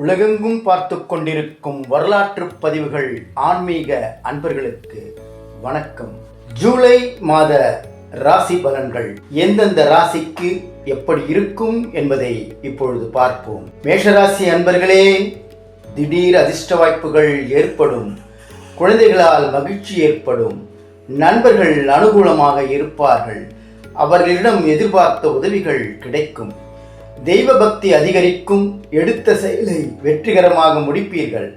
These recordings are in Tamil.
உலகெங்கும் பார்த்து கொண்டிருக்கும் வரலாற்று பதிவுகள் ஆன்மீக அன்பர்களுக்கு வணக்கம். ஜூலை மாத ராசி பலன்கள் எந்தெந்த ராசிக்கு எப்படி இருக்கும் என்பதை இப்பொழுது பார்ப்போம். மேஷராசி அன்பர்களே திடீர் அதிர்ஷ்ட வாய்ப்புகள் ஏற்படும் குழந்தைகளால் மகிழ்ச்சி ஏற்படும் நண்பர்கள் அனுகூலமாக இருப்பார்கள் அவர்களிடம் எதிர்பார்த்த உதவிகள் கிடைக்கும். தெய்வ பக்தி அதிகரிக்கும் எடுத்த செயலை வெற்றிகரமாக முடிப்பீர்கள்.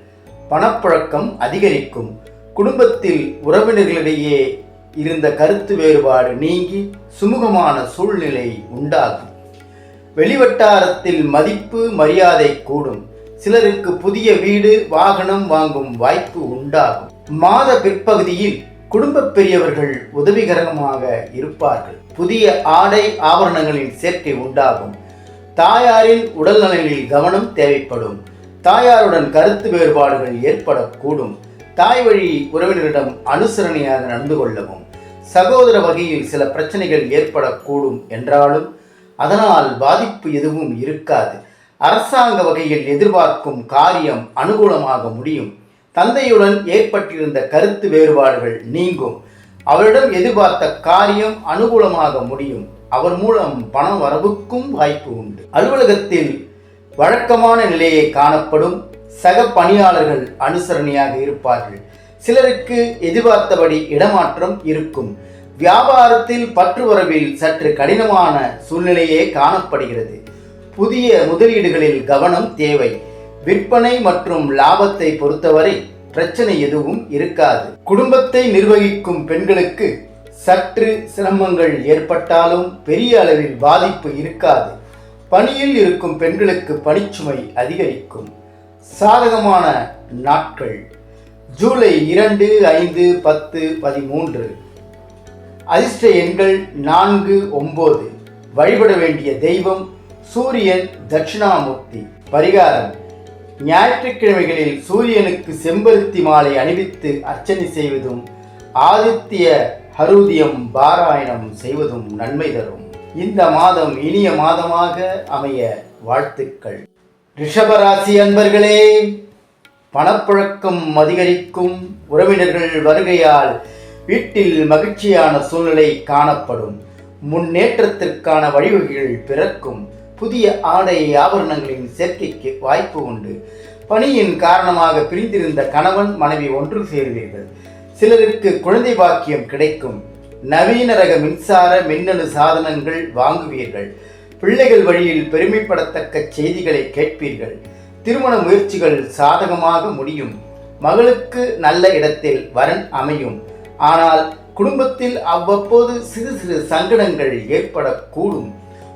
பணப்புழக்கம் அதிகரிக்கும். குடும்பத்தில் உறவினர்களிடையே இருந்த கருத்து வேறுபாடு நீங்கி சுமூகமான சூழ்நிலை உண்டாகும். வெளிவட்டாரத்தில் மதிப்பு மரியாதை கூடும். சிலருக்கு புதிய வீடு வாகனம் வாங்கும் வாய்ப்பு உண்டாகும். மாத பிற்பகுதியில் குடும்ப பெரியவர்கள் உதவிகரமாக இருப்பார்கள். புதிய ஆடை ஆபரணங்களின் சேர்க்கை உண்டாகும். தாயாரின் உடல்நலனில் கவனம் தேவைப்படும். தாயாருடன் கருத்து வேறுபாடுகள் ஏற்படக்கூடும். தாய் வழி உறவினரிடம் அனுசரணையாக நடந்து கொள்ளவும் சகோதர வகையில் சில பிரச்சனைகள் ஏற்படக்கூடும் என்றாலும் அதனால் பாதிப்பு எதுவும் இருக்காது. அரசாங்க வகையில் எதிர்பார்க்கும் காரியம் அனுகூலமாக முடியும். தந்தையுடன் ஏற்பட்டிருந்த கருத்து வேறுபாடுகள் நீங்கும். அவரிடம் எதிர்பார்த்த காரியம் அனுகூலமாக முடியும். அவர் மூலம் பண வரவுக்கும் வாய்ப்பு உண்டு. அலுவலகத்தில் வழக்கமான நிலையை காணப்படும் சக பணியாளர்கள் அனுசரணையாக இருப்பார்கள். சிலருக்கு எதிர்பார்த்தபடி இடமாற்றம் இருக்கும். வியாபாரத்தில் பற்று வரவில் சற்று கடினமான சூழ்நிலையே காணப்படுகிறது. புதிய முதலீடுகளில் கவனம் தேவை. விற்பனை மற்றும் லாபத்தை பொறுத்தவரை பிரச்சனை எதுவும் இருக்காது. குடும்பத்தை நிர்வகிக்கும் பெண்களுக்கு சற்று சிரமங்கள் ஏற்பட்டாலும் பெரிய அளவில் பாதிப்பு இருக்காது. பணியில் இருக்கும் பெண்களுக்கு பணிச்சுமை அதிகரிக்கும். சாதகமான நாட்கள். ஜூலை இரண்டு ஐந்து பத்து பதிமூன்று. அதிர்ஷ்ட எண்கள் நான்கு ஒன்பது வழிபட வேண்டிய தெய்வம் சூரியன் தட்சிணாமூர்த்தி. பரிகாரம். ஞாயிற்றுக்கிழமைகளில் சூரியனுக்கு செம்பருத்தி மாலை அணிவித்து அர்ச்சனை செய்வதும் ஆதித்ய ஹருதியம் பாராயணம் செய்வதும் நன்மை தரும். இந்த மாதம் இனிய மாதமாக அமைய வாழ்த்துக்கள். ரிஷபராசி அன்பர்களே பணப்புழக்கம் அதிகரிக்கும் உறவினர்கள் வருகையால் வீட்டில் மகிழ்ச்சியான சூழ்நிலை காணப்படும். முன்னேற்றத்திற்கான வழிவகைகள் பிறக்கும். புதிய ஆடை ஆபரணங்களின் சேர்க்கைக்கு வாய்ப்பு உண்டு. பணியின் காரணமாக பிரிந்திருந்த கணவன் மனைவி ஒன்று சேருவீர்கள். சிலருக்கு குழந்தை பாக்கியம் கிடைக்கும். நவீன ரக மின்சார மின்னணு சாதனங்கள் வாங்குவீர்கள். பிள்ளைகள் வழியில் பெருமைப்படத்தக்க செய்திகளை கேட்பீர்கள். திருமண முயற்சிகள் சாதகமாக முடியும். மகளுக்கு நல்ல இடத்தில் வரன் அமையும். ஆனால் குடும்பத்தில் அவ்வப்போது சிறு சிறு சங்கடங்கள் ஏற்படக்கூடும்.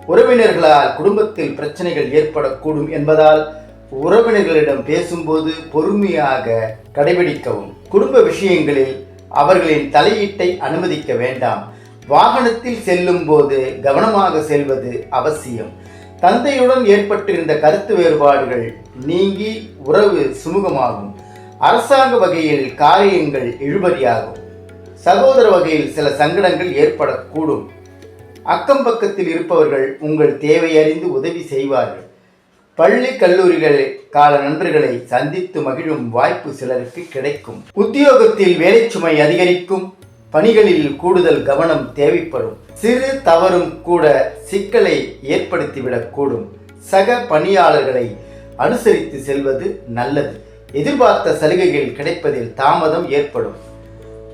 உறவினர்களால் குடும்பத்தில் பிரச்சனைகள் ஏற்படக்கூடும் என்பதால் உறவினர்களிடம் பேசும்போது பொறுமையாக கடைபிடிக்கவும். குடும்ப விஷயங்களில் அவர்களின் தலையீட்டை அனுமதிக்க வேண்டாம். வாகனத்தில் செல்லும் போது கவனமாக செல்வது அவசியம். தந்தையுடன் ஏற்பட்டிருந்த கருத்து வேறுபாடுகள் நீங்கி உறவு சுமூகமாகும். அரசாங்க வகையில் காரியங்கள் இழுபறியாகும். சகோதர வகையில் சில சங்கடங்கள் ஏற்படக்கூடும். அக்கம் பக்கத்தில் இருப்பவர்கள் உங்கள் தேவையறிந்து உதவி செய்வார்கள். பள்ளி கல்லூரிகள் கால நண்பர்களை சந்தித்து மகிழும் வாய்ப்பு சிலருக்கு கிடைக்கும். உத்தியோகத்தில் வேலை சுமை அதிகரிக்கும் பணிகளில் கூடுதல் கவனம் தேவைப்படும். சிறு தவறும் கூட சிக்கலை ஏற்படுத்திவிடக்கூடும் சக பணியாளர்களை அனுசரித்து செல்வது நல்லது. எதிர்பார்த்த சலுகைகள் கிடைப்பதில் தாமதம் ஏற்படும்.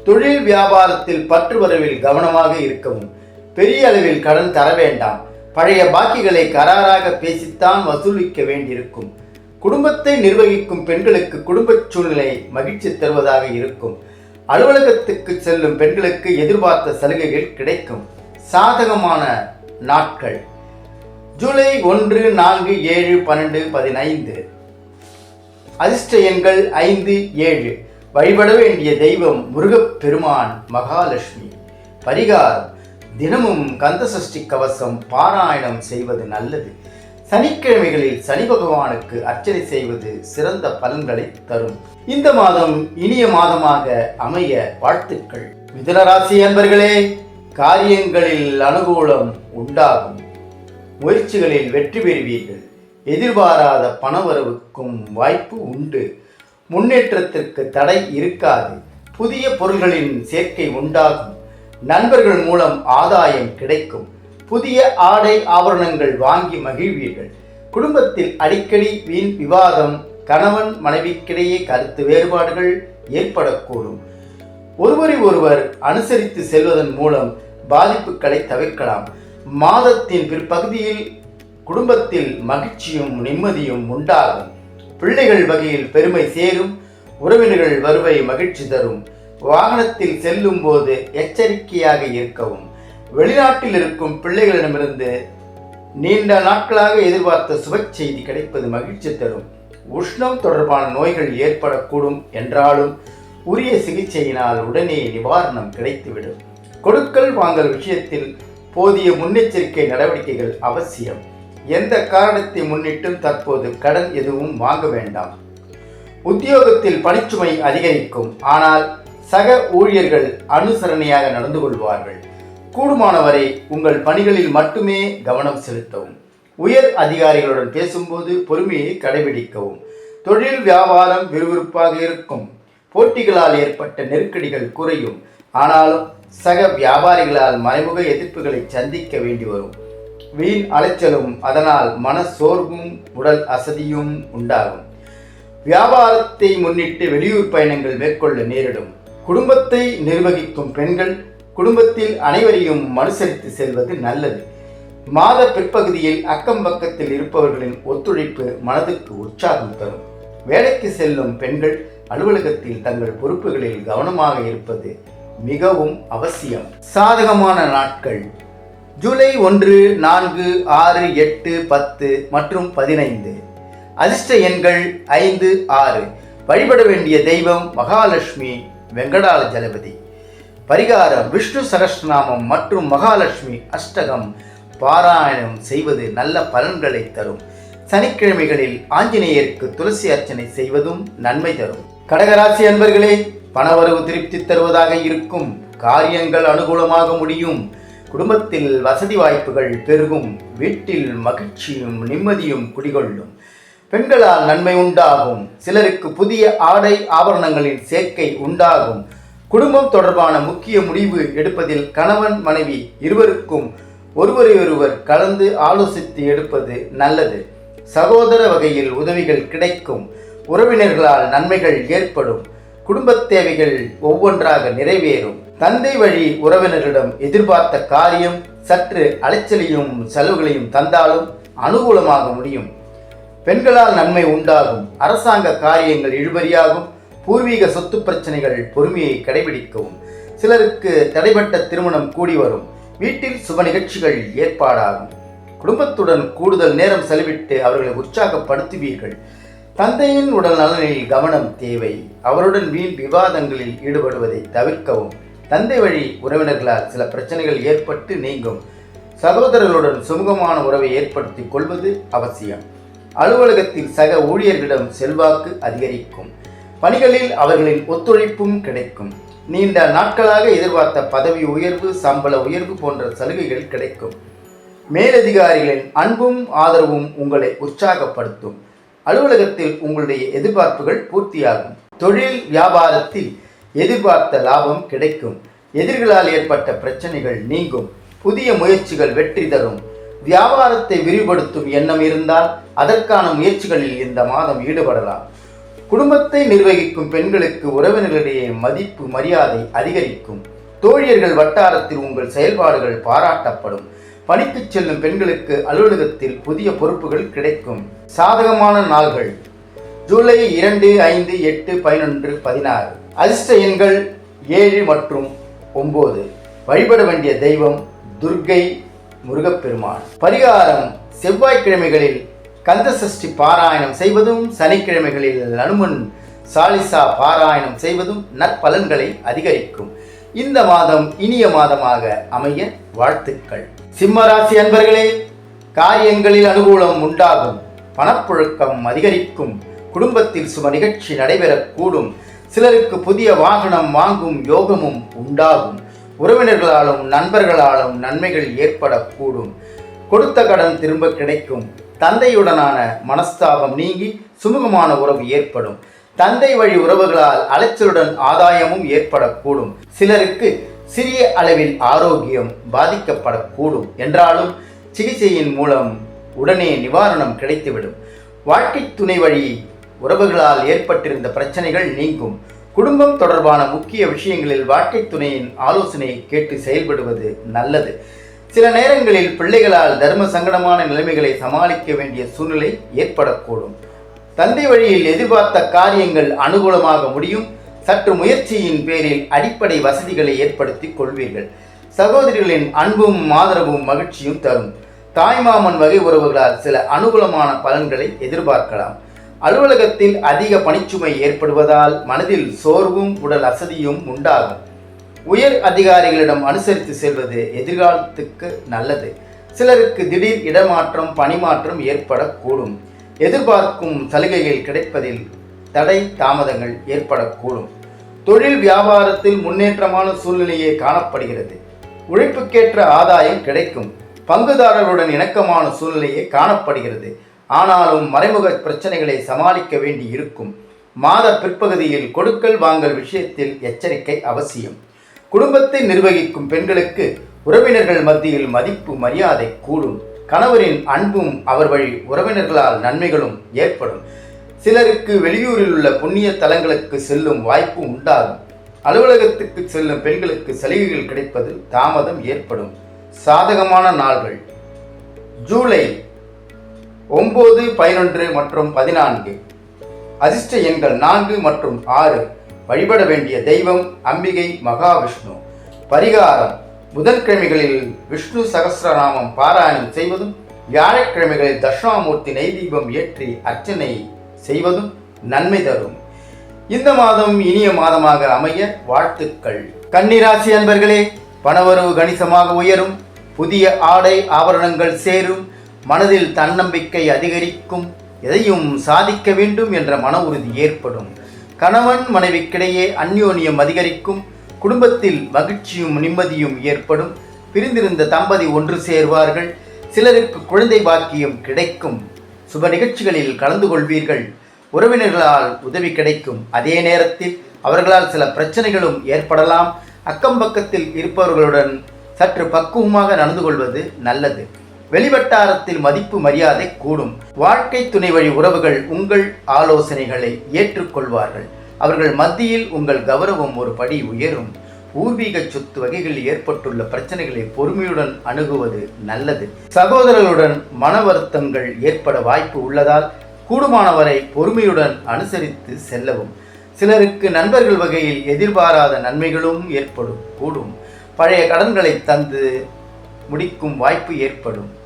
தொழில் வியாபாரத்தில் பற்று வரவில் கவனமாக இருக்கவும் பெரிய அளவில் கடன் தர வேண்டாம். பழைய பாக்கிகளை கராராக பேசித்தான் வசூலிக்க வேண்டியிருக்கும். குடும்பத்தை நிர்வகிக்கும் பெண்களுக்கு குடும்ப சூழ்நிலை மகிழ்ச்சி தருவதாக இருக்கும். அலுவலகத்துக்கு செல்லும் பெண்களுக்கு எதிர்பார்த்த சலுகைகள் கிடைக்கும். சாதகமான நாட்கள். ஜூலை ஒன்று நான்கு ஏழு பன்னெண்டு பதினைந்து. அதிர்ஷ்ட எண்கள் ஐந்து ஏழு. வழிபட வேண்டிய தெய்வம் முருகப்பெருமான் மகாலட்சுமி. பரிகாரம். தினமும் கந்தசஷ்டி கவசம் பாராயணம் செய்வது நல்லது. சனிக்கிழமைகளில் சனி பகவானுக்கு அர்ச்சனை செய்வது சிறந்த பலன்களை தரும். இந்த மாதம் இனிய மாதமாக அமைய வாழ்த்துக்கள். மிதுனராசி அன்பர்களே காரியங்களில் அனுகூலம் உண்டாகும். முயற்சிகளில் வெற்றி பெறுவீர்கள். எதிர்பாராத பணவரவுக்கும் வாய்ப்பு உண்டு. முன்னேற்றத்திற்கு தடை இருக்காது. புதிய பொருள்களின் சேர்க்கை உண்டாகும். நண்பர்கள் மூலம் ஆதாயம் கிடைக்கும். புதிய ஆடை ஆபரணங்கள் வாங்கி மகிழ்வீர்கள். குடும்பத்தில் அடிக்கடி வீண் விவாதம் கணவன் மனைவிக்கிடையே கருத்து வேறுபாடுகள் ஏற்படக்கூடும். ஒருவரை ஒருவர் அனுசரித்து செல்வதன் மூலம் பாதிப்புகளை தவிர்க்கலாம். மாதத்தின் பிற்பகுதியில் குடும்பத்தில் மகிழ்ச்சியும் நிம்மதியும் உண்டாகும். பிள்ளைகள் வகையில் பெருமை சேரும். உறவினர்கள் வருவை மகிழ்ச்சி தரும். வாகனத்தில் செல்லும் போது எச்சரிக்கையாக இருக்கவும். வெளிநாட்டில் இருக்கும் பிள்ளைகளிடமிருந்து நீண்ட நாட்களாக எதிர்பார்த்த சுப செய்தி கிடைப்பது மகிழ்ச்சி தரும். உஷ்ணம் தொடர்பான நோய்கள் ஏற்படக்கூடும் என்றாலும் உரிய சிகிச்சையினால் உடனே நிவாரணம் கிடைத்துவிடும். கொடுக்கல் வாங்கல் விஷயத்தில் போதிய முன்னெச்சரிக்கை நடவடிக்கைகள் அவசியம். எந்த காரணத்தை முன்னிட்டும் தற்போது கடன் எதுவும் வாங்க வேண்டாம். உத்தியோகத்தில் பணிச்சுமை அதிகரிக்கும். ஆனால் சக ஊழியர்கள் அனுசரணையாக நடந்து கொள்வார்கள். கூடுமானவரை உங்கள் பணிகளில் மட்டுமே கவனம் செலுத்தவும். உயர் அதிகாரிகளுடன் பேசும்போது பொறுமையை கடைபிடிக்கவும். தொழில் வியாபாரம் விறுவிறுப்பாக இருக்கும். போட்டிகளால் ஏற்பட்ட நெருக்கடிகள் குறையும். ஆனாலும் சக வியாபாரிகளால் மறைமுக எதிர்ப்புகளை சந்திக்க வேண்டி வரும். வீண் அலைச்சலும் அதனால் மன சோர்வும் உடல் அசதியும் உண்டாகும். வியாபாரத்தை முன்னிட்டு வெளியூர் பயணங்கள் மேற்கொள்ள நேரிடும். குடும்பத்தை நிர்வகிக்கும் பெண்கள் குடும்பத்தில் அனைவரையும் அனுசரித்து செல்வது நல்லது. மாத பிற்பகுதியில் அக்கம் பக்கத்தில் இருப்பவர்களின் ஒத்துழைப்பு மனதுக்கு உற்சாகம் தரும். வேலைக்கு செல்லும் பெண்கள் அலுவலகத்தில் தங்கள் பொறுப்புகளில் கவனமாக இருப்பது மிகவும் அவசியம். சாதகமான நாட்கள். ஜூலை ஒன்று நான்கு ஆறு எட்டு பத்து மற்றும் பதினைந்து. அதிர்ஷ்ட எண்கள் ஐந்து ஆறு. வழிபட வேண்டிய தெய்வம் மகாலட்சுமி வெங்கடால ஜலபதி பரிகாரம் விஷ்ணு சகஸ்ரநாமம் மற்றும் மகாலட்சுமி அஷ்டகம். பாராயணம் செய்வது நல்ல பலன்களை தரும். சனிக்கிழமைகளில் ஆஞ்சநேயருக்கு துளசி அர்ச்சனை செய்வதும் நன்மை தரும். கடகராசி அன்பர்களே பணவரவு திருப்தி தருவதாக இருக்கும். காரியங்கள் அனுகூலமாக முடியும். குடும்பத்தில் வசதி வாய்ப்புகள் பெருகும். வீட்டில் மகிழ்ச்சியும் நிம்மதியும் குடிகொள்ளும். பெண்களால் நன்மை உண்டாகும். சிலருக்கு புதிய ஆடை ஆபரணங்களின் சேர்க்கை உண்டாகும். குடும்பம் தொடர்பான முக்கிய முடிவு எடுப்பதில் கணவன் மனைவி இருவருக்கும் ஒருவரையொருவர் கலந்து ஆலோசித்து எடுப்பது நல்லது. சகோதர வகையில் உதவிகள் கிடைக்கும். உறவினர்களால் நன்மைகள் ஏற்படும். குடும்பத் தேவைகள் ஒவ்வொன்றாக நிறைவேறும். தந்தை வழி உறவினர்களிடம் எதிர்பார்த்த காரியம் சற்று அலைச்சலையும் செலவுகளையும் தந்தாலும் அனுகூலமாக முடியும். பெண்களால் நன்மை உண்டாகும். அரசாங்க காரியங்கள் இழுபறியாகும். பூர்வீக சொத்து பிரச்சனைகள் பொறுமையை கடைபிடிக்கவும். சிலருக்கு தடைபட்ட திருமணம் கூடி வரும். வீட்டில் சுப நிகழ்ச்சிகள் ஏற்பாடாகும். குடும்பத்துடன் கூடுதல் நேரம் செலவிட்டு அவர்களை உற்சாகப்படுத்துவீர்கள். தந்தையின் உடல் நலனில் கவனம் தேவை. அவருடன் வீண் விவாதங்களில் ஈடுபடுவதை தவிர்க்கவும். தந்தை வழி உறவினர்களால் சில பிரச்சனைகள் ஏற்பட்டு நீங்கும். சகோதரர்களுடன் சுமூகமான உறவை ஏற்படுத்திக் கொள்வது அவசியம். அலுவலகத்தில் சக ஊழியர்களிடம் செல்வாக்கு அதிகரிக்கும். பணிகளில் அவர்களின் ஒத்துழைப்பும் கிடைக்கும். நீண்ட நாட்களாக எதிர்பார்த்த பதவி உயர்வு சம்பள உயர்வு போன்ற சலுகைகள் கிடைக்கும். மேலதிகாரிகளின் அன்பும் ஆதரவும் உங்களை உற்சாகப்படுத்தும். அலுவலகத்தில் உங்களுடைய எதிர்பார்ப்புகள் பூர்த்தியாகும். தொழில் வியாபாரத்தில் எதிர்பார்த்த லாபம் கிடைக்கும். எதிர்களால் ஏற்பட்ட பிரச்சனைகள் நீங்கும். புதிய முயற்சிகள் வெற்றி தரும். வியாபாரத்தை விரிவுபடுத்தும் எண்ணம் இருந்தால் அதற்கான முயற்சிகளில் இந்த மாதம் ஈடுபடலாம். குடும்பத்தை நிர்வகிக்கும் பெண்களுக்கு உறவினர்களிடையே மதிப்பு மரியாதை அதிகரிக்கும். தோழியர்கள் வட்டாரத்தில் உங்கள் செயல்பாடுகள் பாராட்டப்படும். பணிக்கு செல்லும் பெண்களுக்கு அலுவலகத்தில் புதிய பொறுப்புகள் கிடைக்கும். சாதகமான நாள்கள். ஜூலை இரண்டு ஐந்து எட்டு பதினொன்று பதினாறு. அதிர்ஷ்ட எண்கள் ஏழு மற்றும் ஒன்பது. வழிபட வேண்டிய தெய்வம் துர்க்கை முருகப்பெருமான். பரிகாரம் செவ்வாய்க்கிழமைகளில் கந்த சஷ்டி பாராயணம் செய்வதும் சனிக்கிழமைகளில் அனுமன் சாலிசா பாராயணம் செய்வதும் நற்பலன்களை அதிகரிக்கும். இந்த மாதம் இனிய மாதமாக அமைய வாழ்த்துக்கள். சிம்மராசி அன்பர்களே காரியங்களில் அனுகூலம் உண்டாகும் பணப்புழக்கம் அதிகரிக்கும் குடும்பத்தில் சும நிகழ்ச்சி நடைபெறக்கூடும் சிலருக்கு புதிய வாகனம் வாங்கும் யோகமும் உண்டாகும். உறவினர்களாலும் நண்பர்களாலும் நன்மைகள் ஏற்படக்கூடும். கொடுத்த கடன் திரும்ப கிடைக்கும். தந்தையுடனான மனஸ்தாபம் நீங்கி சுமூகமான உறவு ஏற்படும். தந்தை வழி உறவுகளால் அலைச்சலுடன் ஆதாயமும் ஏற்படக்கூடும். சிலருக்கு சிறிய அளவில் ஆரோக்கியம் பாதிக்கப்படக்கூடும். என்றாலும் சிகிச்சையின் மூலம் உடனே நிவாரணம் கிடைத்துவிடும். வாழ்க்கை துணை வழி உறவுகளால் ஏற்பட்டிருந்த பிரச்சனைகள் நீங்கும். குடும்பம் தொடர்பான முக்கிய விஷயங்களில் வாழ்க்கை துணையின் ஆலோசனையை கேட்டு செயல்படுவது நல்லது. சில நேரங்களில் பிள்ளைகளால் தர்ம சங்கடமான நிலைமைகளை சமாளிக்க வேண்டிய சூழ்நிலை ஏற்படக்கூடும். தந்தை வழியில் எதிர்பார்த்த காரியங்கள் அனுகூலமாக முடியும். சற்று முயற்சியின் பேரில் அடிப்படை வசதிகளை ஏற்படுத்தி கொள்வீர்கள். சகோதரிகளின் அன்பும் ஆதரவும் மகிழ்ச்சியும் தரும். தாய்மாமன் வகை உறவுகளால் சில அனுகூலமான பலன்களை எதிர்பார்க்கலாம். அலுவலகத்தில் அதிக பணிச்சுமை ஏற்படுவதால் மனதில் சோர்வும் உடல் அசதியும் உண்டாகும். உயர் அதிகாரிகளிடம் அனுசரித்து செல்வது எதிர்காலத்துக்கு நல்லது. சிலருக்கு திடீர் இடமாற்றம் பணிமாற்றம் ஏற்படக்கூடும். எதிர்பார்க்கும் சலுகைகள் கிடைப்பதில் தடை தாமதங்கள் ஏற்படக்கூடும். தொழில் வியாபாரத்தில் முன்னேற்றமான சூழ்நிலையே காணப்படுகிறது. உழைப்புக்கேற்ற ஆதாயம் கிடைக்கும். பங்குதாரர்களுடன் இணக்கமான சூழ்நிலையே காணப்படுகிறது. ஆனாலும் மறைமுக பிரச்சனைகளை சமாளிக்க வேண்டி இருக்கும் மாத பிற்பகுதியில் கொடுக்கல் வாங்கல் விஷயத்தில் எச்சரிக்கை அவசியம். குடும்பத்தை நிர்வகிக்கும் பெண்களுக்கு உறவினர்கள் மத்தியில் மதிப்பு மரியாதை கூடும். கணவரின் அன்பும் அவர் வழி உறவினர்களால் நன்மைகளும் ஏற்படும். சிலருக்கு வெளியூரில் உள்ள புண்ணிய தலங்களுக்கு செல்லும் வாய்ப்பு உண்டாகும். அலுவலகத்துக்கு செல்லும் பெண்களுக்கு சலுகைகள் கிடைப்பதில் தாமதம் ஏற்படும். சாதகமான நாள்கள். ஜூலை ஒம்பது பதினொன்று மற்றும் பதினான்கு. அதிர்ஷ்ட எண்கள் நான்கு மற்றும் ஆறு. வழிபட வேண்டிய தெய்வம் அம்பிகை மகாவிஷ்ணு. பரிகாரம். புதன்கிழமைகளில் விஷ்ணு சகசிரநாமம் பாராயணம் செய்வதும் வியாழக்கிழமைகளில் தட்சிணாமூர்த்தி நெய்தீபம் ஏற்றி அர்ச்சனை செய்வதும் நன்மை தரும். இந்த மாதம் இனிய மாதமாக அமைய வாழ்த்துக்கள். கன்னிராசி அன்பர்களே பணவரவு கணிசமாக உயரும். புதிய ஆடை ஆபரணங்கள் சேரும். மனதில் தன்னம்பிக்கை அதிகரிக்கும் எதையும் சாதிக்க வேண்டும் என்ற மன உறுதி ஏற்படும். கணவன் மனைவிக்கிடையே அந்யோன்யம் அதிகரிக்கும் குடும்பத்தில் மகிழ்ச்சியும் நிம்மதியும் ஏற்படும். பிரிந்திருந்த தம்பதி ஒன்று சேர்வார்கள் சிலருக்கு குழந்தை பாக்கியம் கிடைக்கும். சுப நிகழ்ச்சிகளில் கலந்து கொள்வீர்கள் உறவினர்களால் உதவி கிடைக்கும். அதே நேரத்தில் அவர்களால் சில பிரச்சனைகளும் ஏற்படலாம். அக்கம் பக்கத்தில் இருப்பவர்களுடன் சற்று பக்குவமாக நடந்து கொள்வது நல்லது. வெளிவட்டாரத்தில் மதிப்பு மரியாதை கூடும். வாழ்க்கை துணை வழி உறவுகள் உங்கள் ஆலோசனைகளை ஏற்றுக்கொள்வார்கள். அவர்கள் மத்தியில் உங்கள் கௌரவம் ஒரு படி உயரும். பூர்வீக சொத்து வகைகளில் ஏற்பட்டுள்ள பிரச்சனைகளை பொறுமையுடன் அணுகுவது நல்லது. சகோதரர்களுடன் மன வருத்தங்கள் ஏற்பட வாய்ப்பு உள்ளதால் கூடுமானவரை பொறுமையுடன் அனுசரித்து செல்லவும். சிலருக்கு நண்பர்கள் வகையில் எதிர்பாராத நன்மைகளும் ஏற்படும் கூடும். பழைய கடன்களை தந்து முடிக்கும் வாய்ப்பு ஏற்படும்.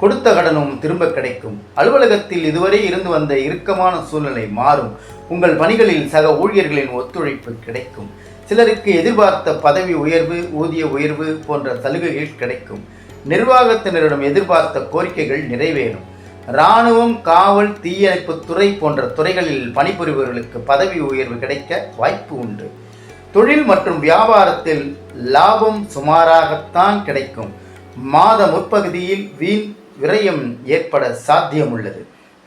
கொடுத்த கடனும் திரும்ப கிடைக்கும். அலுவலகத்தில் இதுவரை இருந்து வந்த இறுக்கமான சூழ்நிலை மாறும். உங்கள் பணிகளில் சக ஊழியர்களின் ஒத்துழைப்பு கிடைக்கும். சிலருக்கு எதிர்பார்த்த பதவி உயர்வு ஊதிய உயர்வு போன்ற சலுகைகள் கிடைக்கும். நிர்வாகத்தினரிடம் எதிர்பார்த்த கோரிக்கைகள் நிறைவேறும். இராணுவம் காவல் தீயணைப்பு துறை போன்ற துறைகளில் பணிபுரிபவர்களுக்கு பதவி உயர்வு கிடைக்க வாய்ப்பு உண்டு. தொழில் மற்றும் வியாபாரத்தில் லாபம் சுமாராகத்தான் கிடைக்கும். மாத முற்பகுதியில் வீண் விரயம் ஏற்பட சாத்தியம் உள்ளது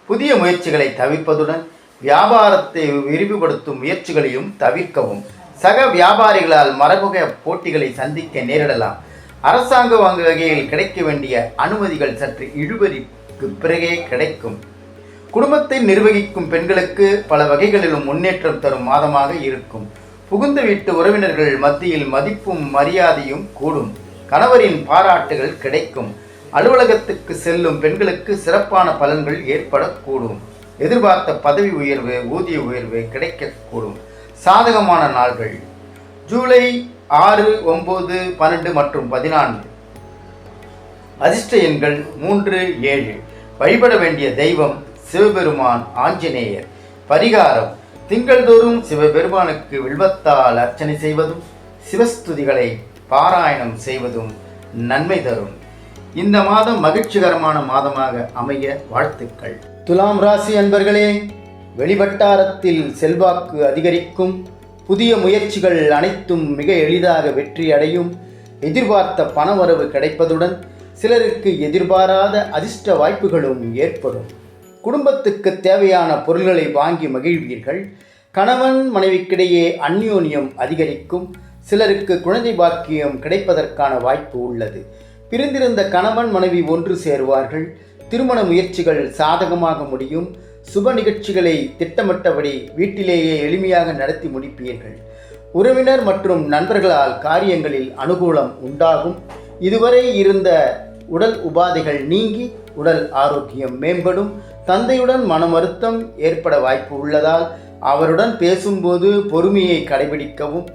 புதிய முயற்சிகளை தவிர்ப்பதுடன் வியாபாரத்தை விரிவுபடுத்தும் முயற்சிகளையும் தவிர்க்கவும். சக வியாபாரிகளால் மரபுக போட்டிகளை சந்திக்க நேரிடலாம். அரசாங்க வாங்க வகையில் கிடைக்க வேண்டிய அனுமதிகள் சற்று இழுபறிக்கு பிறகே கிடைக்கும். குடும்பத்தை நிர்வகிக்கும் பெண்களுக்கு பல வகைகளிலும் முன்னேற்றம் தரும் மாதமாக இருக்கும். புகுந்த வீட்டு உறவினர்கள் மத்தியில் மதிப்பும் மரியாதையும் கூடும். கணவரின் பாராட்டுகள் கிடைக்கும். அலுவலகத்துக்கு செல்லும் பெண்களுக்கு சிறப்பான பலன்கள் ஏற்படக்கூடும். எதிர்பார்த்த பதவி உயர்வு ஊதிய உயர்வு கிடைக்கக்கூடும். சாதகமான நாள்கள். ஜூலை ஆறு ஒம்பது பன்னெண்டு மற்றும் பதினான்கு. அதிர்ஷ்ட எண்கள் மூன்று ஏழு. வழிபட வேண்டிய தெய்வம் சிவபெருமான் ஆஞ்சநேயர். பரிகாரம். திங்கள்தோறும் சிவபெருமானுக்கு வில்வத்தால் அர்ச்சனை செய்வதும் சிவஸ்துதிகளை பாராயணம் செய்வதும் நன்மை தரும். இந்த மாதம் மகிழ்ச்சிகரமான மாதமாக அமைய வாழ்த்துக்கள். துலாம் ராசி அன்பர்களே வெளிவட்டாரத்தில் செல்வாக்கு அதிகரிக்கும் புதிய முயற்சிகள் அனைத்தும் மிக எளிதாக வெற்றி அடையும் எதிர்பார்த்த பணவரவு கிடைப்பதுடன் சிலருக்கு எதிர்பாராத அதிர்ஷ்ட வாய்ப்புகளும் ஏற்படும். குடும்பத்துக்கு தேவையான பொருள்களை வாங்கி மகிழ்வீர்கள். கணவன் மனைவிக்கிடையே அந்யோன்யம் அதிகரிக்கும். சிலருக்கு குழந்தை பாக்கியம் கிடைப்பதற்கான வாய்ப்பு உள்ளது. பிரிந்திருந்த கணவன் மனைவி ஒன்று சேருவார்கள். திருமண முயற்சிகள் சாதகமாக முடியும். சுப நிகழ்ச்சிகளை திட்டமிட்டபடி வீட்டிலேயே எளிமையாக நடத்தி முடிப்பீர்கள். உறவினர் மற்றும் நண்பர்களால் காரியங்களில் அனுகூலம் உண்டாகும். இதுவரை இருந்த உடல் உபாதைகள் நீங்கி உடல் ஆரோக்கியம் மேம்படும். தந்தையுடன் மனமருத்தம் ஏற்பட வாய்ப்பு உள்ளதால் அவருடன் பேசும்போது பொறுமையை கடைபிடிக்கவும்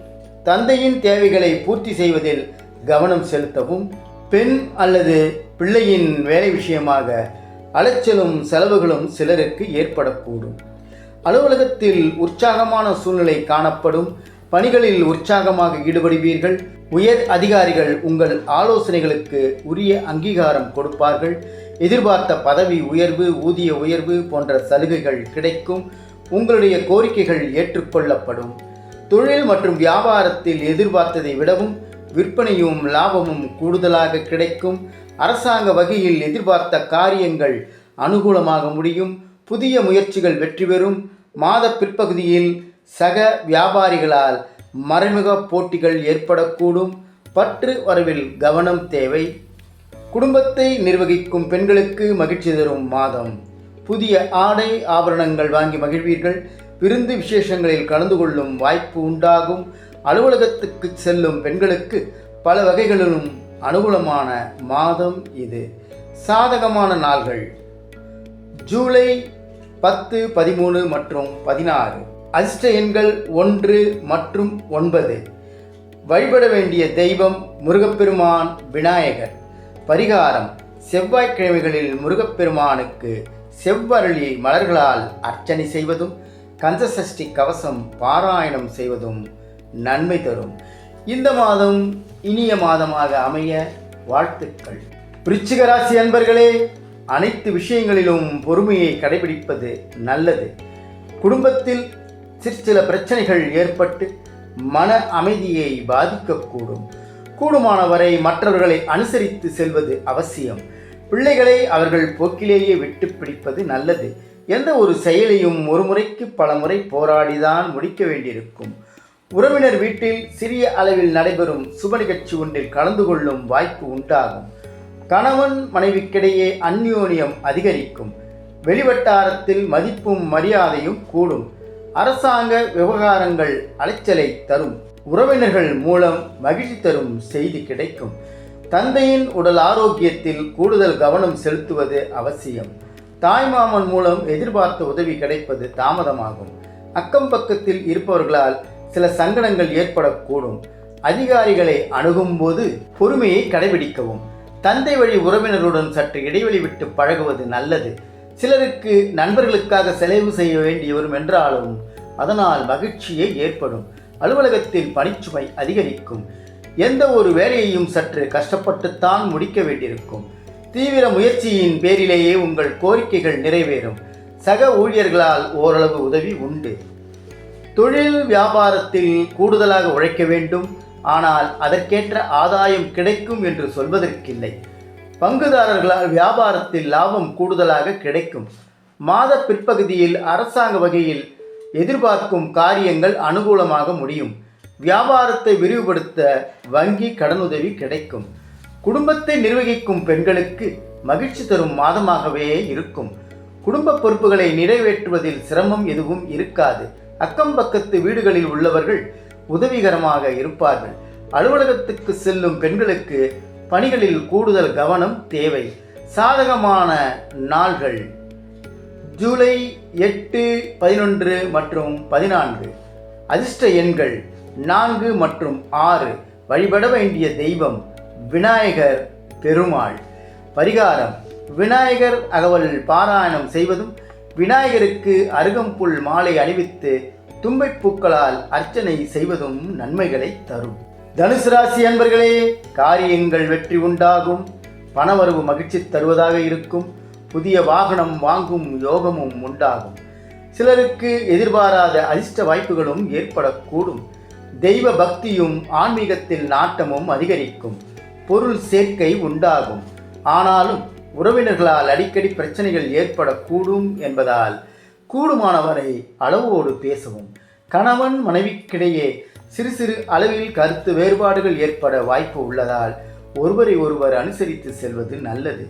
தந்தையின் தேவைகளை பூர்த்தி செய்வதில் கவனம் செலுத்தவும் பெண் அல்லது பிள்ளையின் வேலை விஷயமாக அலைச்சலும் செலவுகளும் சிலருக்கு ஏற்படக்கூடும். அலுவலகத்தில் உற்சாகமான சூழ்நிலை காணப்படும். பணிகளில் உற்சாகமாக ஈடுபடுவீர்கள். உயர் அதிகாரிகள் உங்கள் ஆலோசனைகளுக்கு உரிய அங்கீகாரம் கொடுப்பார்கள். எதிர்பார்த்த பதவி உயர்வு ஊதிய உயர்வு போன்ற சலுகைகள் கிடைக்கும். உங்களுடைய கோரிக்கைகள் ஏற்றுக்கொள்ளப்படும். தொழில் மற்றும் வியாபாரத்தில் எதிர்பார்த்ததை விடவும் விற்பனையும் லாபமும் கூடுதலாக கிடைக்கும். அரசாங்க வகையில் எதிர்பார்த்த காரியங்கள் அனுகூலமாக முடியும். புதிய முயற்சிகள் வெற்றி பெறும். மாத பிற்பகுதியில் சக வியாபாரிகளால் மறைமுக போட்டிகள் ஏற்படக்கூடும். பற்று வரவில் கவனம் தேவை. குடும்பத்தை நிர்வகிக்கும் பெண்களுக்கு மகிழ்ச்சி தரும் மாதம். புதிய ஆடை ஆபரணங்கள் வாங்கி மகிழ்வீர்கள். விருந்து விசேஷங்களில் கலந்து கொள்ளும் வாய்ப்பு உண்டாகும். அலுவலகத்துக்கு செல்லும் பெண்களுக்கு பல வகைகளிலும் அனுகூலமான மாதம் இது. சாதகமான நாள்கள். ஜூலை பத்து பதிமூணு மற்றும் பதினாறு. அதிர்ஷ்ட எண்கள் ஒன்று மற்றும் ஒன்பது. வழிபட வேண்டிய தெய்வம் முருகப்பெருமான் விநாயகர். பரிகாரம். செவ்வாய்க்கிழமைகளில் முருகப்பெருமானுக்கு செவ்வரளி மலர்களால் அர்ச்சனை செய்வதும் கந்தசஷ்டி கவசம் பாராயணம் செய்வதும் நன்மை தரும். இந்த மாதம் இனிய மாதமாக அமைய வாழ்த்துக்கள். விருச்சிக ராசி அன்பர்களே அனைத்து விஷயங்களிலும் பொறுமையை கடைபிடிப்பது நல்லது. குடும்பத்தில் சிற்சில பிரச்சனைகள் ஏற்பட்டு மன அமைதியை பாதிக்கக்கூடும். கூடுமானவரை மற்றவர்களை அனுசரித்து செல்வது அவசியம். பிள்ளைகளை அவர்கள் போக்கிலேயே விட்டு பிடிப்பது நல்லது. எந்த ஒரு செயலையும் ஒரு முறைக்கு பல முறை போராடிதான் முடிக்க வேண்டியிருக்கும். உறவினர் வீட்டில் சிறிய அளவில் நடைபெறும் சுப நிகழ்ச்சி ஒன்றில் கலந்து கொள்ளும் வாய்ப்பு உண்டாகும். கணவன் மனைவிக்கிடையே அந்யோன்யம் அதிகரிக்கும். வெளிவட்டாரத்தில் மதிப்பும் மரியாதையும் கூடும். அரசாங்க விவகாரங்கள் அலைச்சலை தரும். உறவினர்கள் மூலம் மகிழ்ச்சி தரும் செய்தி கிடைக்கும். தந்தையின் உடல் ஆரோக்கியத்தில் கூடுதல் கவனம் செலுத்துவது அவசியம். தாய்மாமன் மூலம் எதிர்பார்த்த உதவி கிடைப்பது தாமதமாகும். அக்கம் பக்கத்தில் இருப்பவர்களால் சில சங்கடங்கள் ஏற்படக்கூடும். அதிகாரிகளை அணுகும்போது பொறுமையை கடைபிடிக்கவும். தந்தை வழி உறவினருடன் சற்று இடைவெளி விட்டு பழகுவது நல்லது. சிலருக்கு நண்பர்களுக்காக செலவு செய்ய வேண்டி வரும் என்றாலும் அதனால் மகிழ்ச்சியே ஏற்படும். அலுவலகத்தில் பணிச்சுமை அதிகரிக்கும். எந்த ஒரு வேலையையும் சற்று கஷ்டப்பட்டுத்தான் முடிக்க வேண்டியிருக்கும். தீவிர முயற்சியின் பேரிலேயே உங்கள் கோரிக்கைகள் நிறைவேறும். சக ஊழியர்களால் ஓரளவு உதவி உண்டு. தொழில் வியாபாரத்தில் கூடுதலாக உழைக்க வேண்டும். ஆனால் அதற்கேற்ற ஆதாயம் கிடைக்கும் என்று சொல்வதற்கில்லை. பங்குதாரர்களால் வியாபாரத்தில் லாபம் கூடுதலாக கிடைக்கும். மாத பிற்பகுதியில் அரசாங்க வகையில் எதிர்பார்க்கும் காரியங்கள் அனுகூலமாக முடியும். வியாபாரத்தை விரிவுபடுத்த வங்கி கடனுதவி கிடைக்கும். குடும்பத்தை நிர்வகிக்கும் பெண்களுக்கு மகிழ்ச்சி தரும் மாதமாகவே இருக்கும். குடும்ப பொறுப்புகளை நிறைவேற்றுவதில் சிரமம் எதுவும் இருக்காது. அக்கம் பக்கத்து வீடுகளில் உள்ளவர்கள் உதவிகரமாக இருப்பார்கள். அலுவலகத்துக்கு செல்லும் பெண்களுக்கு பணிகளில் கூடுதல் கவனம் தேவை. சாதகமான நாள்கள். ஜூலை எட்டு பதினொன்று மற்றும் பதினான்கு. அதிர்ஷ்ட எண்கள் நான்கு மற்றும் ஆறு. வழிபட வேண்டிய தெய்வம் விநாயகர் பெருமாள். பரிகாரம். விநாயகர் அகவல் பாராயணம் செய்வதும் விநாயகருக்கு அருகம்புல் மாலை அணிவித்து தும்பைப்பூக்களால் அர்ச்சனை செய்வதும் நன்மைகளை தரும். தனுசு ராசி அன்பர்களே காரியங்கள் வெற்றி உண்டாகும். பணவரவு மகிழ்ச்சி தருவதாக இருக்கும். புதிய வாகனம் வாங்கும் யோகமும் உண்டாகும். சிலருக்கு எதிர்பாராத அதிர்ஷ்ட வாய்ப்புகளும் ஏற்படக்கூடும். தெய்வ பக்தியும் ஆன்மீகத்தில் நாட்டமும் அதிகரிக்கும். பொருள் சேர்க்கை உண்டாகும். ஆனாலும் உறவினர்களால் அடிக்கடி பிரச்சனைகள் ஏற்படக்கூடும் என்பதால் கூடுமானவரை அளவோடு பேசவும். கணவன் மனைவிக்கிடையே சிறு சிறு அளவில் கருத்து வேறுபாடுகள் ஏற்பட வாய்ப்பு உள்ளதால் ஒருவரை ஒருவர் அனுசரித்து செல்வது நல்லது.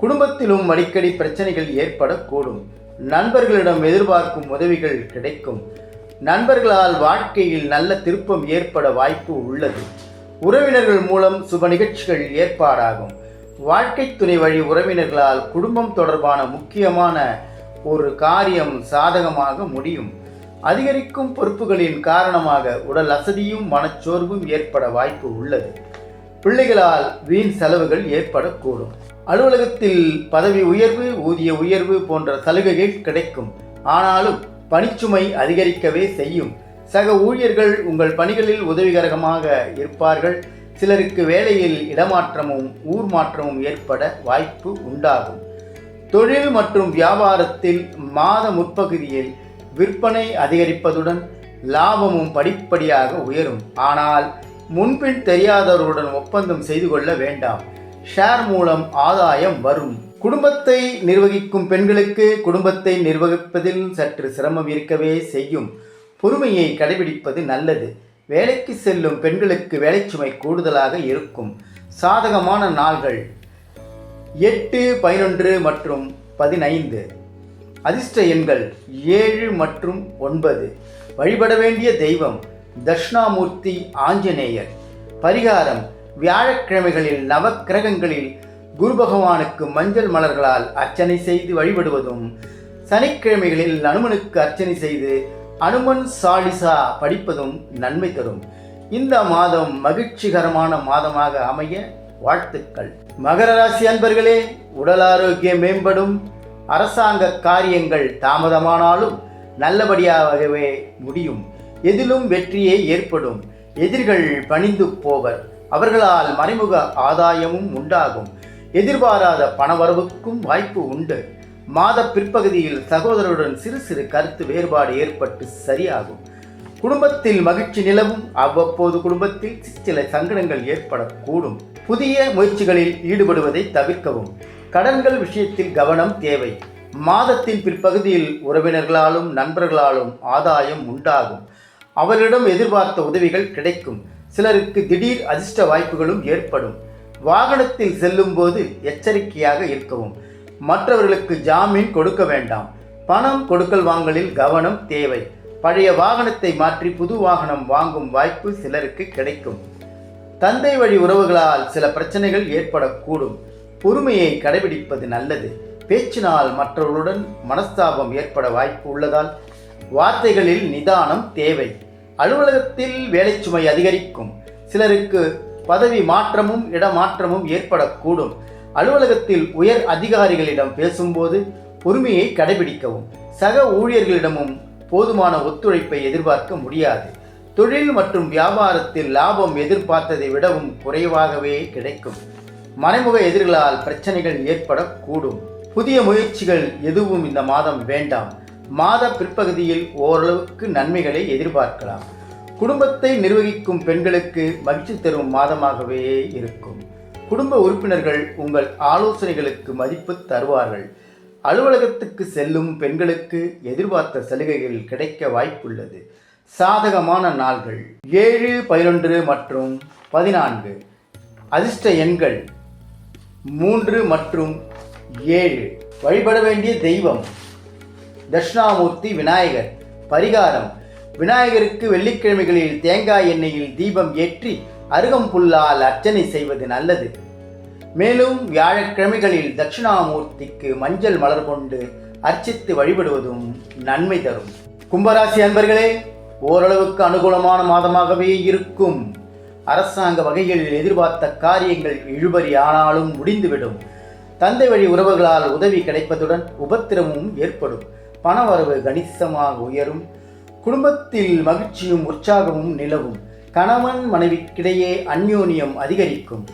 குடும்பத்திலும் அடிக்கடி பிரச்சனைகள் ஏற்படக்கூடும். நண்பர்களிடம் எதிர்பார்க்கும் உதவிகள் கிடைக்கும். நண்பர்களால் வாழ்க்கையில் நல்ல திருப்பம் ஏற்பட வாய்ப்பு உள்ளது. உறவினர்கள் மூலம் சுப நிகழ்ச்சிகள் ஏற்பாடாகும். வாழ்க்கை துணை வழி உறவினர்களால் குடும்பம் தொடர்பான முக்கியமான ஒரு காரியம் சாதகமாக முடியும். அதிகரிக்கும் பொறுப்புகளின் காரணமாக உடல் அசதியும் மனச்சோர்வும் ஏற்பட வாய்ப்பு உள்ளது. பிள்ளைகளால் வீண் செலவுகள் ஏற்படக்கூடும். அலுவலகத்தில் பதவி உயர்வு ஊதிய உயர்வு போன்ற சலுகைகள் கிடைக்கும். ஆனாலும் பணிச்சுமை அதிகரிக்கவே செய்யும். சக ஊழியர்கள் உங்கள் பணிகளில் உதவிகரமாக இருப்பார்கள். சிலருக்கு வேலையில் இடமாற்றமும் ஊர் மாற்றமும் ஏற்பட வாய்ப்பு உண்டாகும். தொழில் மற்றும் வியாபாரத்தில் மாத முற்பகுதியில் விற்பனை அதிகரிப்பதுடன் லாபமும் படிப்படியாக உயரும். ஆனால் முன்பின் தெரியாதவர்களுடன் ஒப்பந்தம் செய்து கொள்ள வேண்டாம். ஷேர் மூலம் ஆதாயம் வரும். குடும்பத்தை நிர்வகிக்கும் பெண்களுக்கு குடும்பத்தை நிர்வகிப்பதில் சற்று சிரமம் இருக்கவே செய்யும். பொறுமையை கடைபிடிப்பது நல்லது. வேலைக்கு செல்லும் பெண்களுக்கு வேலைச்சுமை கூடுதலாக இருக்கும். சாதகமான நாள்கள் எட்டு பதினொன்று மற்றும் பதினைந்து. அதிர்ஷ்ட எண்கள் ஏழு மற்றும் ஒன்பது. வழிபட வேண்டிய தெய்வம் தட்சிணாமூர்த்தி ஆஞ்சநேயர். பரிகாரம் வியாழக்கிழமைகளில் நவக்கிரகங்களில் குரு பகவானுக்கு மஞ்சள் மலர்களால் அர்ச்சனை செய்து வழிபடுவதும் சனிக்கிழமைகளில் நனுமனுக்கு அர்ச்சனை செய்து அனுமன் சாலிசா படிப்பதும் நன்மை தரும். இந்த மாதம் மகிழ்ச்சிகரமான மாதமாக அமைய வாழ்த்துக்கள். மகர ராசி அன்பர்களே உடல் ஆரோக்கியம் மேம்படும். அரசாங்க காரியங்கள் தாமதமானாலும் நல்லபடியாகவே முடியும். எதிலும் வெற்றியே ஏற்படும். எதிரிகள் பணிந்து போவர். அவர்களால் மறைமுக ஆதாயமும் உண்டாகும். எதிர்பாராத பணவரவுக்கும் வாய்ப்பு உண்டு. மாத பிற்பகுதியில் சகோதரருடன் சிறு சிறு கருத்து வேறுபாடு ஏற்பட்டு சரியாகும். குடும்பத்தில் மகிழ்ச்சி நிலவும். அவ்வப்போது குடும்பத்தில் சில சங்கடங்கள் ஏற்படக்கூடும். புதிய முயற்சிகளில் ஈடுபடுவதை தவிர்க்கவும். கடன்கள் விஷயத்தில் கவனம் தேவை. மாதத்தின் பிற்பகுதியில் உறவினர்களாலும் நண்பர்களாலும் ஆதாயம் உண்டாகும். அவர்களிடம் எதிர்பார்த்த உதவிகள் கிடைக்கும். சிலருக்கு திடீர் அதிர்ஷ்ட வாய்ப்புகளும் ஏற்படும். வாகனத்தில் செல்லும்போது எச்சரிக்கையாக இருக்கவும். மற்றவர்களுக்கு ஜாமீன் கொடுக்க வேண்டாம். பணம் கொடுக்கல் வாங்கலில் கவனம் தேவை. பழைய வாகனத்தை மாற்றி புது வாகனம் வாங்கும் வாய்ப்பு சிலருக்கு கிடைக்கும். தந்தை வழி உறவுகளால் சில பிரச்சனைகள் ஏற்படக்கூடும். பொறுமையை கடைபிடிப்பது நல்லது. பேச்சினால் மற்றவர்களுடன் மனஸ்தாபம் ஏற்பட வாய்ப்பு உள்ளதால் வார்த்தைகளில் நிதானம் தேவை. அலுவலகத்தில் வேலைச்சுமை அதிகரிக்கும். சிலருக்கு பதவி மாற்றமும் இடமாற்றமும் ஏற்படக்கூடும். அலுவலகத்தில் உயர் அதிகாரிகளிடம் பேசும்போது பொறுமையை கடைபிடிக்கவும் சக ஊழியர்களிடமும் போதுமான ஒத்துழைப்பை எதிர்பார்க்க முடியாது. தொழில் மற்றும் வியாபாரத்தில் லாபம் எதிர்பார்த்ததை விடவும் குறைவாகவே கிடைக்கும். மறைமுக எதிர்களால் பிரச்சனைகள் ஏற்படக்கூடும். புதிய முயற்சிகள் எதுவும் இந்த மாதம் வேண்டாம். மாத பிற்பகுதியில் ஓரளவுக்கு நன்மைகளை எதிர்பார்க்கலாம். குடும்பத்தை நிர்வகிக்கும் பெண்களுக்கு மகிழ்ச்சி தரும் மாதமாகவே இருக்கும். குடும்ப உறுப்பினர்கள் உங்கள் ஆலோசனைகளுக்கு மதிப்பு தருவார்கள். அலுவலகத்துக்கு செல்லும் பெண்களுக்கு எதிர்பார்த்த சலுகைகள் கிடைக்க வாய்ப்புள்ளது. சாதகமான நாள்கள் ஏழு பதினொன்று மற்றும் பதினான்கு. அதிர்ஷ்ட எண்கள் மூன்று மற்றும் ஏழு. வழிபட வேண்டிய தெய்வம். தட்சிணாமூர்த்தி விநாயகர். பரிகாரம். விநாயகருக்கு வெள்ளிக்கிழமைகளில் தேங்காய் எண்ணெயில் தீபம் ஏற்றி அருகம்புல்லால் அர்ச்சனை செய்வது நல்லது. மேலும் வியாழக்கிழமைகளில் தட்சிணாமூர்த்திக்கு மஞ்சள் மலர் கொண்டு அர்ச்சித்து வழிபடுவதும் நன்மை தரும். கும்பராசி அன்பர்களே ஓரளவுக்கு அனுகூலமான மாதமாகவே இருக்கும். அரசாங்க வகைகளில் எதிர்பார்த்த காரியங்கள் இழுபறி ஆனாலும் முடிந்துவிடும். தந்தை வழி உறவுகளால் உதவி கிடைப்பதுடன் உபத்திரமும் ஏற்படும். பணவரவு கணிசமாக உயரும். குடும்பத்தில் மகிழ்ச்சியும் உற்சாகமும் நிலவும். கணவன் மனைவிக்கிடையே அந்யோன்யம் அதிகரிக்கும்.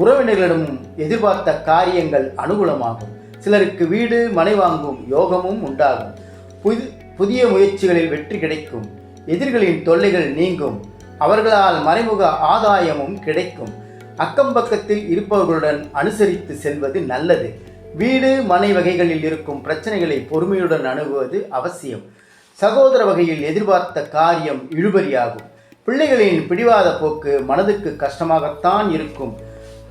உறவினர்களிடம் எதிர்பார்த்த காரியங்கள் அனுகூலமாகும். சிலருக்கு வீடு மனை வாங்கும் யோகமும் உண்டாகும். புது புதிய முயற்சிகளில் வெற்றி கிடைக்கும். எதிரிகளின் தொல்லைகள் நீங்கும். அவர்களால் மறைமுக ஆதாயமும் கிடைக்கும். அக்கம் பக்கத்தில் இருப்பவர்களுடன் அனுசரித்து செல்வது நல்லது. வீடு மனை வகைகளில் இருக்கும் பிரச்சனைகளை பொறுமையுடன் அணுகுவது அவசியம். சகோதர வகையில் எதிர்பார்த்த காரியம் இழுபறியாகும். பிள்ளைகளின் பிடிவாத போக்கு மனதுக்கு கஷ்டமாகத்தான் இருக்கும்.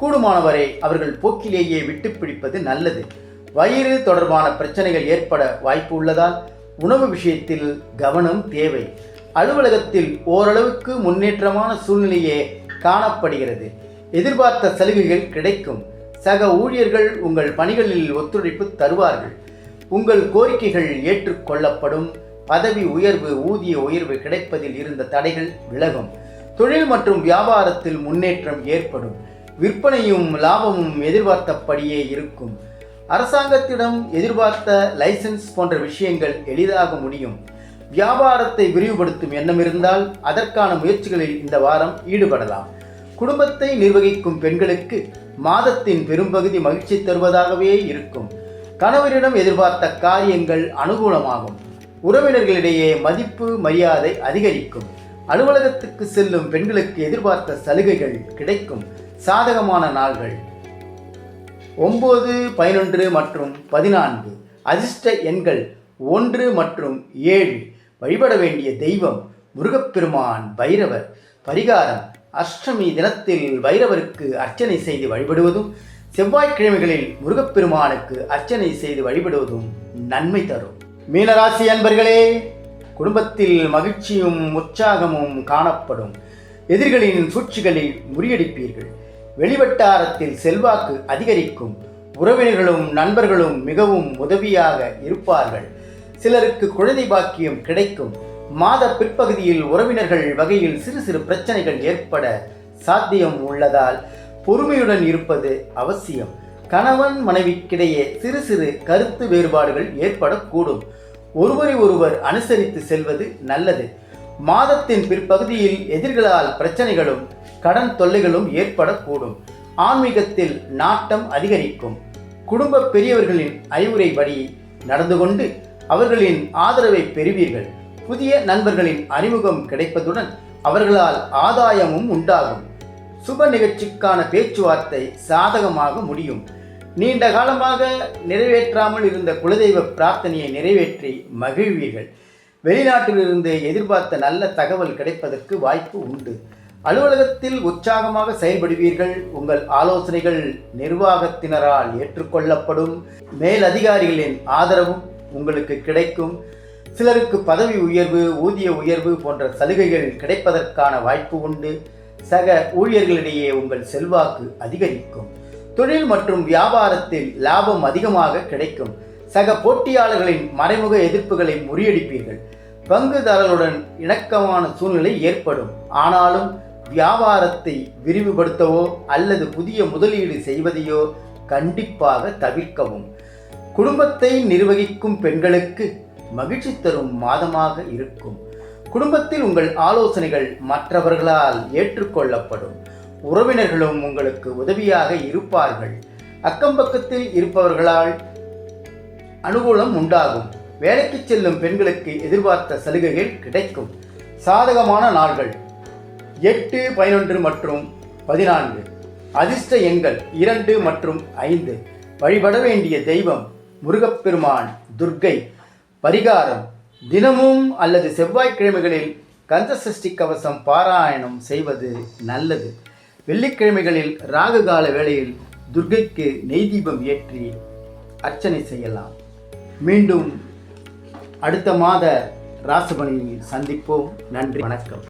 கூடுமானவரை அவர்கள் போக்கிலேயே விட்டு பிடிப்பது நல்லது. வயிறு தொடர்பான பிரச்சனைகள் ஏற்பட வாய்ப்பு உள்ளதால் உணவு விஷயத்தில் கவனம் தேவை. அலுவலகத்தில் ஓரளவுக்கு முன்னேற்றமான சூழ்நிலையே காணப்படுகிறது. எதிர்பார்த்த சலுகைகள் கிடைக்கும். சக ஊழியர்கள் உங்கள் பணிகளில் ஒத்துழைப்பு தருவார்கள். உங்கள் கோரிக்கைகள் ஏற்றுக்கொள்ளப்படும். பதவி உயர்வு ஊதிய உயர்வு கிடைப்பதில் இருந்த தடைகள் விலகும். தொழில் மற்றும் வியாபாரத்தில் முன்னேற்றம் ஏற்படும். விற்பனையும் லாபமும் எதிர்பார்த்தபடியே இருக்கும். அரசாங்கத்திடம் எதிர்பார்த்த லைசன்ஸ் போன்ற விஷயங்கள் எளிதாக முடியும். வியாபாரத்தை விரிவுபடுத்தும் எண்ணம் இருந்தால் அதற்கான முயற்சிகளில் இந்த வாரம் ஈடுபடலாம். குடும்பத்தை நிர்வகிக்கும் பெண்களுக்கு மாதத்தின் பெரும்பகுதி மகிழ்ச்சி தருவதாகவே இருக்கும். கணவரிடம் எதிர்பார்த்த காரியங்கள் அனுகூலமாகும். உறவினர்களிடையே மதிப்பு மரியாதை அதிகரிக்கும். அலுவலகத்துக்கு செல்லும் பெண்களுக்கு எதிர்பார்த்த சலுகைகள் கிடைக்கும். சாதகமான நாள்கள். ஒம்பது பதினொன்று மற்றும் பதினான்கு. அதிர்ஷ்ட எண்கள் ஒன்று மற்றும் ஏழு. வழிபட வேண்டிய தெய்வம் முருகப்பெருமான் பைரவர். பரிகாரம். அஷ்டமி தினத்தில் பைரவருக்கு அர்ச்சனை செய்து வழிபடுவதும் செவ்வாய்க்கிழமைகளில் முருகப்பெருமானுக்கு அர்ச்சனை செய்து வழிபடுவதும் நன்மை தரும். மீனராசி அன்பர்களே குடும்பத்தில் மகிழ்ச்சியும் உற்சாகமும் காணப்படும். எதிர்களின் சூழ்ச்சிகளை முறியடிப்பீர்கள். வெளிவட்டாரத்தில் செல்வாக்கு அதிகரிக்கும். உறவினர்களும் நண்பர்களும் மிகவும் உதவியாக இருப்பார்கள். சிலருக்கு குழந்தை பாக்கியம் கிடைக்கும். மாத பிற்பகுதியில் உறவினர்கள் வகையில் சிறு சிறு பிரச்சனைகள் ஏற்பட சாத்தியம் உள்ளதால் பொறுமையுடன் இருப்பது அவசியம். கணவன் மனைவிக்கிடையே சிறு சிறு கருத்து வேறுபாடுகள் ஏற்படக்கூடும். ஒருவரை ஒருவர் அனுசரித்து செல்வது நல்லது. மாதத்தின் பிற்பகுதியில் எதிர்களால் பிரச்சனைகளும் கடன் தொல்லைகளும் ஏற்படக்கூடும். ஆன்மீகத்தில் நாட்டம் அதிகரிக்கும். குடும்ப பெரியவர்களின் அறிவுரை படி நடந்து கொண்டு அவர்களின் ஆதரவை பெறுவீர்கள். புதிய நண்பர்களின் அறிமுகம் கிடைப்பதுடன் அவர்களால் ஆதாயமும் உண்டாகும். சுப நிகழ்ச்சிக்கான பேச்சுவார்த்தை சாதகமாக முடியும். நீண்ட காலமாக நிறைவேற்றாமல் இருந்த குலதெய்வ பிரார்த்தனையை நிறைவேற்றி மகிழ்வீர்கள். வெளிநாட்டிலிருந்து எதிர்பார்த்த நல்ல தகவல் கிடைப்பதற்கு வாய்ப்பு உண்டு. அலுவலகத்தில் உற்சாகமாக செயல்படுவீர்கள். உங்கள் ஆலோசனைகள் நிர்வாகத்தினரால் ஏற்றுக்கொள்ளப்படும். மேலதிகாரிகளின் ஆதரவும் உங்களுக்கு கிடைக்கும். சிலருக்கு பதவி உயர்வு ஊதிய உயர்வு போன்ற சலுகைகள் கிடைப்பதற்கான வாய்ப்பு உண்டு. சக ஊழியர்களிடையே உங்கள் செல்வாக்கு அதிகரிக்கும். தொழில் மற்றும் வியாபாரத்தில் லாபம் அதிகமாக கிடைக்கும். சக போட்டியாளர்களின் மறைமுக எதிர்ப்புகளை முறியடிப்பீர்கள். பங்குதாரர்களுடன் இணக்கமான சூழ்நிலை ஏற்படும். ஆனாலும் வியாபாரத்தை விரிவுபடுத்தவோ அல்லது புதிய முதலீடு செய்வதையோ கண்டிப்பாக தவிர்க்கவும். குடும்பத்தை நிர்வகிக்கும் பெண்களுக்கு மகிழ்ச்சி தரும் மாதமாக இருக்கும். குடும்பத்தில் உங்கள் ஆலோசனைகள் மற்றவர்களால் ஏற்றுக்கொள்ளப்படும். உறவினர்களும் உங்களுக்கு உதவியாக இருப்பார்கள். அக்கம்பக்கத்தில் இருப்பவர்களால் அனுகூலம் உண்டாகும். வேலைக்கு செல்லும் பெண்களுக்கு எதிர்பார்த்த சலுகைகள் கிடைக்கும். சாதகமான நாள்கள். எட்டு பதினொன்று மற்றும் பதினான்கு. அதிர்ஷ்ட எண்கள் இரண்டு மற்றும் ஐந்து. வழிபட வேண்டிய தெய்வம் முருகப்பெருமான் துர்க்கை பரிகாரம். தினமும் அல்லது செவ்வாய்க்கிழமைகளில் கந்த சஷ்டி கவசம் பாராயணம் செய்வது நல்லது. வெள்ளிக்கிழமைகளில் ராகுகால வேளையில் துர்க்கைக்கு நெய் தீபம் ஏற்றி அர்ச்சனை செய்யலாம். மீண்டும் அடுத்த மாத ராசபணியில் சந்திப்போம். நன்றி வணக்கம்.